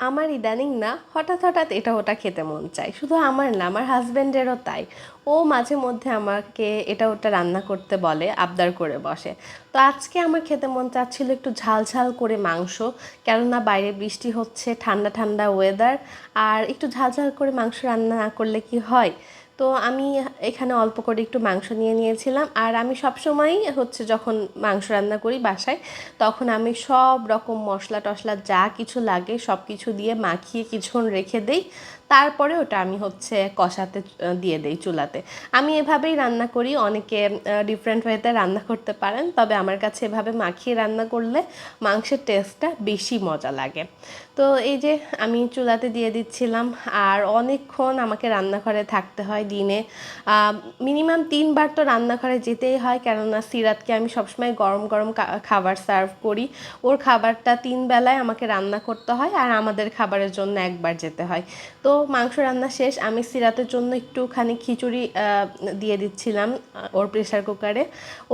আমার ইদানিং না হঠাৎ হঠাৎ এটা ওটা খেতে মন চায়। শুধু আমার না, আমার হাজব্যান্ডেরও তাই। ও মাঝে মধ্যে আমাকে এটা ওটা রান্না করতে বলে, আবদার করে বসে। তো আজকে আমার খেতে মন চাচ্ছিল একটু ঝাল ঝাল করে মাংস, কেননা বাইরে বৃষ্টি হচ্ছে, ঠান্ডা ঠান্ডা ওয়েদার আর একটু ঝাল ঝাল করে মাংস রান্না না করলে কি হয়? তো আমি এখানে অল্প করে একটু মাংস নিয়ে নিয়েছিলাম। আর আমি সবসময়ই হচ্ছে যখন মাংস রান্না করি বাসায়, তখন আমি সব রকম মশলা টশলা যা কিছু লাগে সব কিছু দিয়ে মাখিয়ে কিছুক্ষণ রেখে দেই। তারপরে ওটা আমি হচ্ছে কষাতে দিয়ে দেই চুলাতে। আমি এভাবেই রান্না করি, অনেকে ডিফারেন্ট ওয়েতে রান্না করতে পারেন, তবে আমার কাছে এভাবে মাখিয়ে রান্না করলে মাংসের টেস্টটা বেশি মজা লাগে। তো এই যে আমি চুলাতে দিয়ে দিচ্ছিলাম, আর অনেকক্ষণ আমাকে রান্নাঘরে থাকতে হয় দিনে। মিনিমাম তিনবার তো রান্নাঘরে যেতেই হয়, কেননা সিরাতকে আমি সবসময় গরম গরম খাবার সার্ভ করি। ওর খাবারটা তিন বেলায় আমাকে রান্না করতে হয় আর আমাদের খাবারের জন্য একবার যেতে হয়। তো মাংস রান্না শেষ, আমি সিরাতের জন্য একটুখানি খিচুড়ি দিয়ে দিচ্ছিলাম ওর প্রেশার কুকারে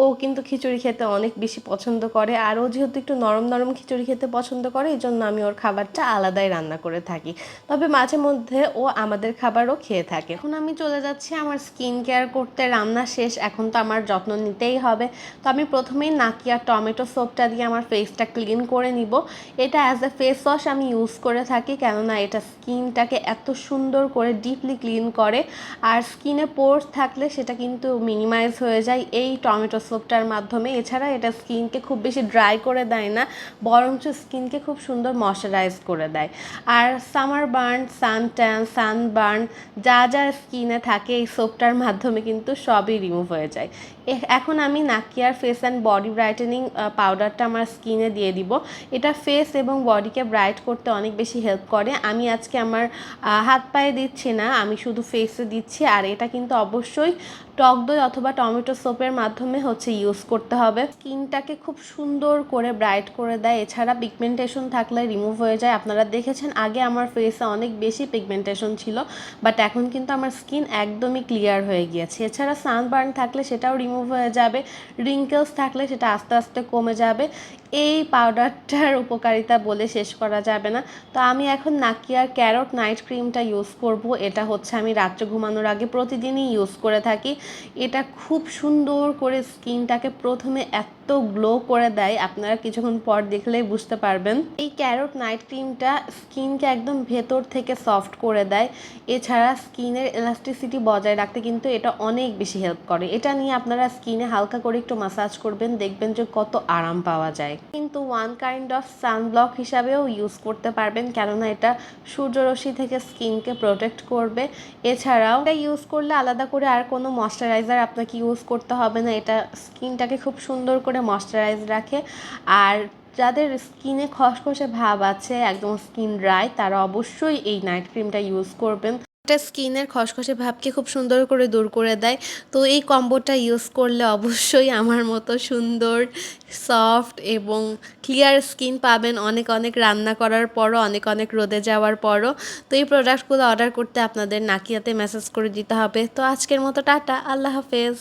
ও কিন্তু খিচুড়ি খেতে অনেক বেশি পছন্দ করে আর ও যেহেতু একটু নরম নরম খিচুড়ি খেতে পছন্দ করে, এই জন্য আমি ওর খাবারটা আলাদাই রান্না করে থাকি। তবে মাঝে মধ্যে ও আমাদের খাবারও খেয়ে থাকে। এখন আমি চলে যাচ্ছি, আমার স্কিন কেয়ার করতে রান্না শেষ, এখন তো আমার যত্ন নিতেই হবে। তো আমি প্রথমেই নাকিয়া টমেটো সোপটা দিয়ে আমার ফেসটা ক্লিন করে নিব। এটা অ্যাজ এ ফেস ওয়াশ আমি ইউজ করে থাকি, কেননা এটা স্কিনটাকে এত সুন্দর করে ডিপলি ক্লিন করে। আর স্কিনে পোর্স থাকলে সেটা কিন্তু মিনিমাইজ হয়ে যায় এই টমেটো সোপটার মাধ্যমে। এছাড়া এটা স্কিনকে খুব বেশি ড্রাই করে দেয় না, বরঞ্চ স্কিনকে খুব সুন্দর ময়শ্চারাইজ করে দেয়। আর summer burn sun tan sunburn যা যা স্কিনে থাকে, এই সোপটার মাধ্যমে কিন্তু সবই রিমুভ হয়ে যায়। এখন আমি নাকিয়ার ফেস অ্যান্ড বডি ব্রাইটেনিং পাউডারটা আমার স্কিনে দিয়ে দিব। এটা ফেস এবং বডিকে ব্রাইট করতে অনেক বেশি হেল্প করে। আমি আজকে আমার হাত পায়ে দিচ্ছি না, আমি শুধু ফেসে দিচ্ছি। আর এটা কিন্তু অবশ্যই টক দই অথবা টমেটো সোপের মাধ্যমে হচ্ছে ইউজ করতে হবে। স্কিনটাকে খুব সুন্দর করে ব্রাইট করে দেয়। এছাড়া পিগমেন্টেশন থাকলে রিমুভ হয়ে যায়। আপনারা দেখেছেন, আগে আমার ফেসে অনেক বেশি পিগমেন্টেশন ছিল বাট এখন কিন্তু আমার স্কিন একদমই ক্লিয়ার হয়ে গিয়েছে। এছাড়া সানবার্ন থাকলে সেটাও রিমুভ হয়ে যাবে। রিঙ্কেলস থাকলে সেটা আস্তে আস্তে কমে যাবে। এই পাউডারটার উপকারিতা বলে শেষ করা যাবে না। তো আমি এখন নাকিয়ার ক্যারট নাইট ক্রিমটা ইউজ করব। এটা হচ্ছে আমি রাত্রে ঘুমানোর আগে প্রতিদিনই ইউজ করে থাকি। এটা খুব সুন্দর করে স্কিনটাকে প্রথমে এত গ্লো করে দেয়, আপনারা কিছুক্ষণ পর দেখলেই বুঝতে পারবেন। এই ক্যারট নাইট ক্রিমটা স্কিনকে একদম ভেতর থেকে সফট করে দেয়। এছাড়া স্কিনের এলাস্টিসিটি বজায় রাখতে কিন্তু এটা অনেক বেশি হেল্প করে। এটা নিয়ে আপনারা স্কিনে হালকা করে একটু মাসাজ করবেন, দেখবেন যে কত আরাম পাওয়া যায়। কিন্তু ওয়ান কাইন্ড অফ সানব্লক হিসাবেও ইউজ করতে পারবেন, কেননা এটা সূর্যরশ্মি থেকে স্কিনকে প্রোটেক্ট করবে। এছাড়াও এটা ইউজ করলে আলাদা করে আর কোনো ময়শ্চারাইজার আপনাকে ইউজ করতে হবে না, এটা স্কিনটাকে খুব সুন্দর করে ময়শ্চারাইজ রাখে। আর যাদের স্কিনে খসখসে ভাব আছে, একদম স্কিন ড্রাই তারা অবশ্যই এই নাইট ক্রিমটা ইউজ করবেন। এটা স্কিনের খসখসে ভাবকে খুব সুন্দর করে দূর করে দেয়। তো এই কম্বোটা ইউজ করলে অবশ্যই আমার মতো সুন্দর সফট এবং ক্লিয়ার স্কিন পাবেন। অনেক অনেক রান্না করার পরও, অনেক অনেক রোদে যাওয়ার পরও। তো এই প্রোডাক্টগুলো অর্ডার করতে আপনাদের নাকিয়াতে মেসেজ করে দিতে হবে। তো আজকের মতো টাটা, আল্লাহ হাফেজ।